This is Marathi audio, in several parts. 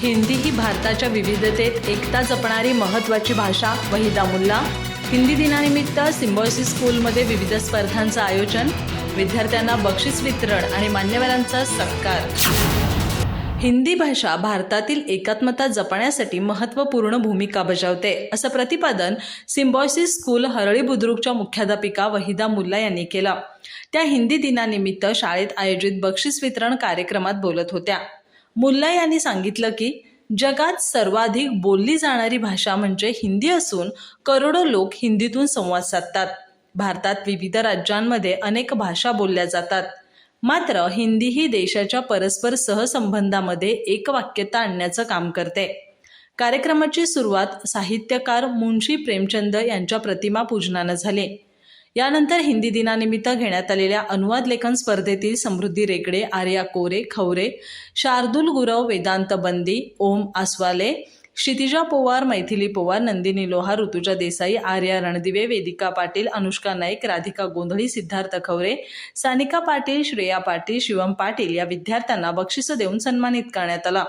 हिंदी ही भारताच्या विविधतेत एकता जपणारी महत्त्वाची भाषा वहिदा मुल्ला. हिंदी दिनानिमित्त सिम्बॉयसिस स्कूलमध्ये विविध स्पर्धांचं आयोजन विद्यार्थ्यांना बक्षीस वितरण आणि मान्यवरांचा सत्कार. हिंदी भाषा भारतातील एकात्मता जपण्यासाठी महत्त्वपूर्ण भूमिका बजावते असं प्रतिपादन सिम्बॉयसिस स्कूल हरळी बुद्रुकच्या मुख्याध्यापिका वहिदा मुल्ला यांनी केलं. त्या हिंदी दिनानिमित्त शाळेत आयोजित बक्षीस वितरण कार्यक्रमात बोलत होत्या. मुल्ला यांनी सांगितलं की जगात सर्वाधिक बोलली जाणारी भाषा म्हणजे हिंदी असून करोडो लोक हिंदीतून संवाद साधतात. भारतात विविध राज्यांमध्ये अनेक भाषा बोलल्या जातात. मात्र हिंदी ही देशाच्या परस्पर सहसंबंधामध्ये एकवाक्यता आणण्याचं काम करते. कार्यक्रमाची सुरुवात साहित्यकार मुंशी प्रेमचंद यांच्या प्रतिमा पूजनानं झाली. यानंतर हिंदी दिनानिमित्त घेण्यात आलेल्या अनुवाद लेखन स्पर्धेतील समृद्धी रेकडे आर्या कोरे खवरे शार्दुल गुरव वेदांत बंदी ओम आसवाले क्षितिजा पोवार मैथिली पोवार नंदिनी लोहार ऋतुजा देसाई आर्या रणदिवे वेदिका पाटील अनुष्का नाईक राधिका गोंधळी सिद्धार्थ खवरे सानिका पाटील श्रेया पाटील शिवम पाटील या विद्यार्थ्यांना बक्षिसं देऊन सन्मानित करण्यात आला.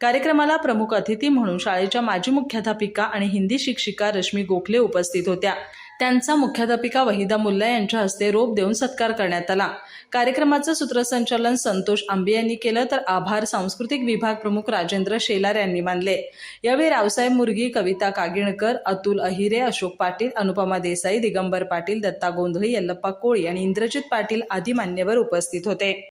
कार्यक्रमाला प्रमुख अतिथी म्हणून शाळेच्या माजी मुख्याध्यापिका आणि हिंदी शिक्षिका रश्मी गोखले उपस्थित होत्या. त्यांचा मुख्याध्यापिका वहिदा मुल्ला यांच्या हस्ते रोप देऊन सत्कार करण्यात आला. कार्यक्रमाचं सूत्रसंचालन संतोष आंबे यांनी केलं तर आभार सांस्कृतिक विभाग प्रमुख राजेंद्र शेलार यांनी मानले. यावेळी रावसाहेब मुर्गी कविता कागिणकर अतुल अहिरे अशोक पाटील अनुपमा देसाई दिगंबर पाटील दत्ता गोंधळी यल्लप्पा कोळी आणि इंद्रजित पाटील आदी मान्यवर उपस्थित होते.